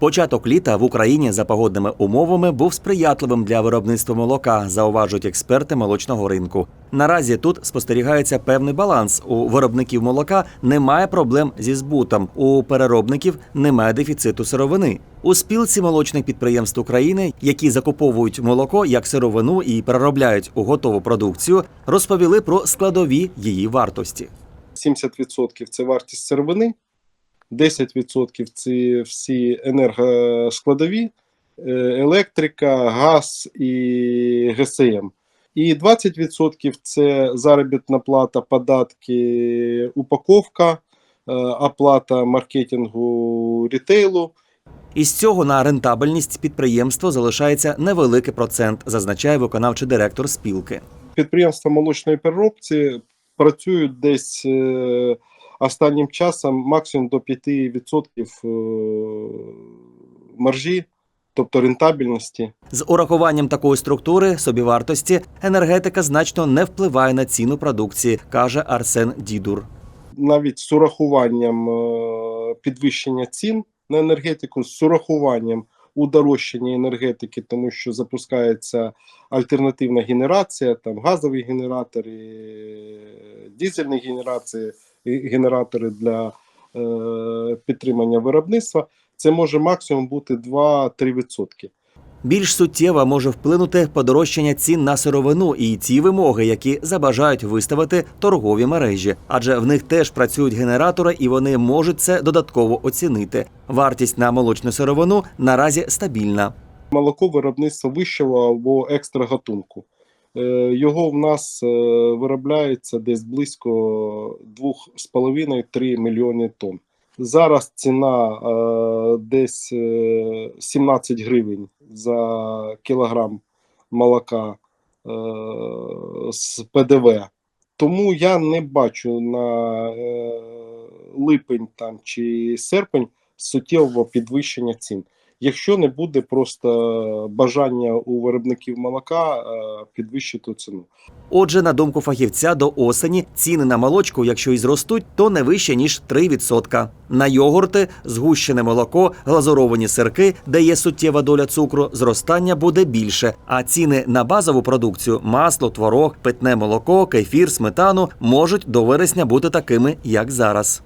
Початок літа в Україні за погодними умовами був сприятливим для виробництва молока, зауважують експерти молочного ринку. Наразі тут спостерігається певний баланс. У виробників молока немає проблем зі збутом, у переробників немає дефіциту сировини. У спілці молочних підприємств України, які закуповують молоко як сировину і переробляють у готову продукцію, розповіли про складові її вартості. 70% це вартість сировини, 10% це всі енергоскладові, е, електрика, газ і ГСМ. І 20% це заробітна плата, податки, упаковка, е, оплата маркетингу рітейлу. Із цього на рентабельність підприємства залишається невеликий процент, зазначає виконавчий директор спілки. Підприємства молочної переробці працюють десь е, останнім часом максимум до 5% е, маржі, тобто рентабельності. З урахуванням такої структури собівартості енергетика значно не впливає на ціну продукції, каже Арсен Дідур. навіть з урахуванням е, підвищення цін на енергетику, з урахуванням удорожчання енергетики, тому що запускається альтернативна генерація, там газові генератори, дизельні генерації, і генератори для е, підтримання виробництва. Це може максимум бути 2-3%. Більш суттєво може вплинути подорожчання цін на сировину і ті вимоги, які забажають виставити торгові мережі, адже в них теж працюють генератори, і вони можуть це додатково оцінити. Вартість на молочну сировину наразі стабільна. молоко виробництва вищого або екстра гатунку. Його в нас е, виробляється десь близько 2,5-3 мільйони тонн. Зараз ціна е, десь е, 17 гривень за кілограм молока е, з ПДВ. Тому я не бачу на е, липень там, чи серпень суттєвого підвищення цін якщо не буде просто бажання у виробників молока е, підвищити ціну. Отже, на думку фахівця, до осені ціни на молочку, якщо і зростуть, то не вище ніж 3%. На йогурти, згущене молоко, глазуровані сирки, де є суттєва доля цукру, зростання буде більше. А ціни на базову продукцію масло, творог, питне молоко, кефір, сметану можуть до вересня бути такими, як зараз.